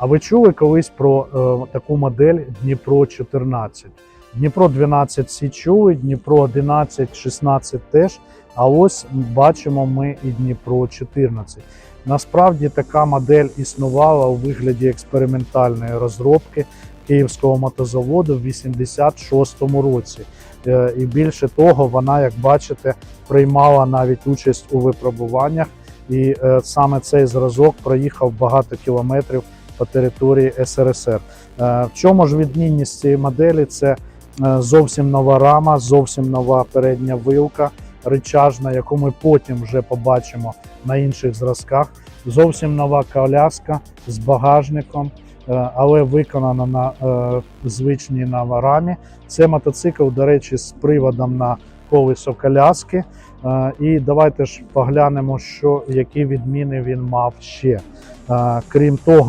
А ви чули колись про е, таку модель Дніпро 14? Дніпро 12 всі чули, Дніпро 11, 16 теж. А ось бачимо ми і Дніпро 14. Насправді така модель існувала у вигляді експериментальної розробки Київського мотозаводу в 86-му році. Е, І більше того, вона, як бачите, приймала навіть участь у випробуваннях. І е, саме цей зразок проїхав багато кілометрів по території СРСР. Е, В чому ж відмінність цієї моделі? Це е, зовсім нова рама, зовсім нова передня вилка ричажна, яку ми потім вже побачимо на інших зразках. Зовсім нова коляска з багажником, е, але виконана на звичній на. Це мотоцикл, до речі, з приводом на колесо коляски. І давайте ж поглянемо, що які відміни він мав ще. Крім того,